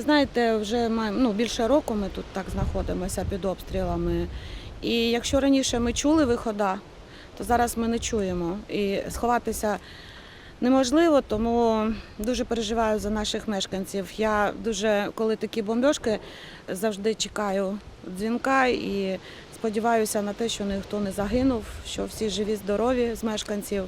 знаєте, вже маємо ну, більше року ми тут так знаходимося під обстрілами. І якщо раніше ми чули вихода, то зараз ми не чуємо. І сховатися неможливо, тому дуже переживаю за наших мешканців. Я дуже, коли такі бомбьошки, завжди чекаю дзвінка і сподіваюся на те, що ніхто не загинув, що всі живі, здорові з мешканців.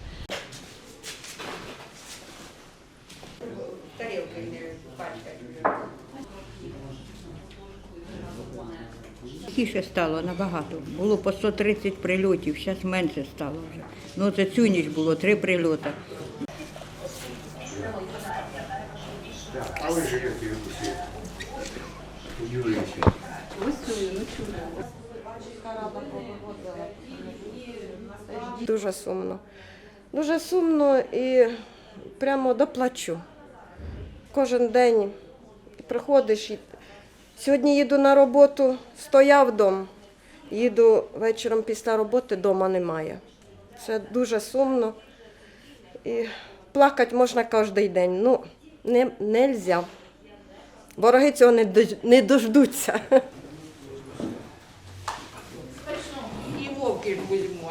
Тихіше стало набагато. Було по 130 прильотів, зараз менше стало вже. Ну за цю ніч було три прильоти. А ви живете усі. Дуже сумно. Дуже сумно і прямо доплачу кожен день приходиш. Сьогодні їду на роботу, стояв дом, їду вечором після роботи, дома немає. Це дуже сумно. І плакати можна кожен день. Ну, не нельзя. Вороги цього не не дождуться. І вовки візьму.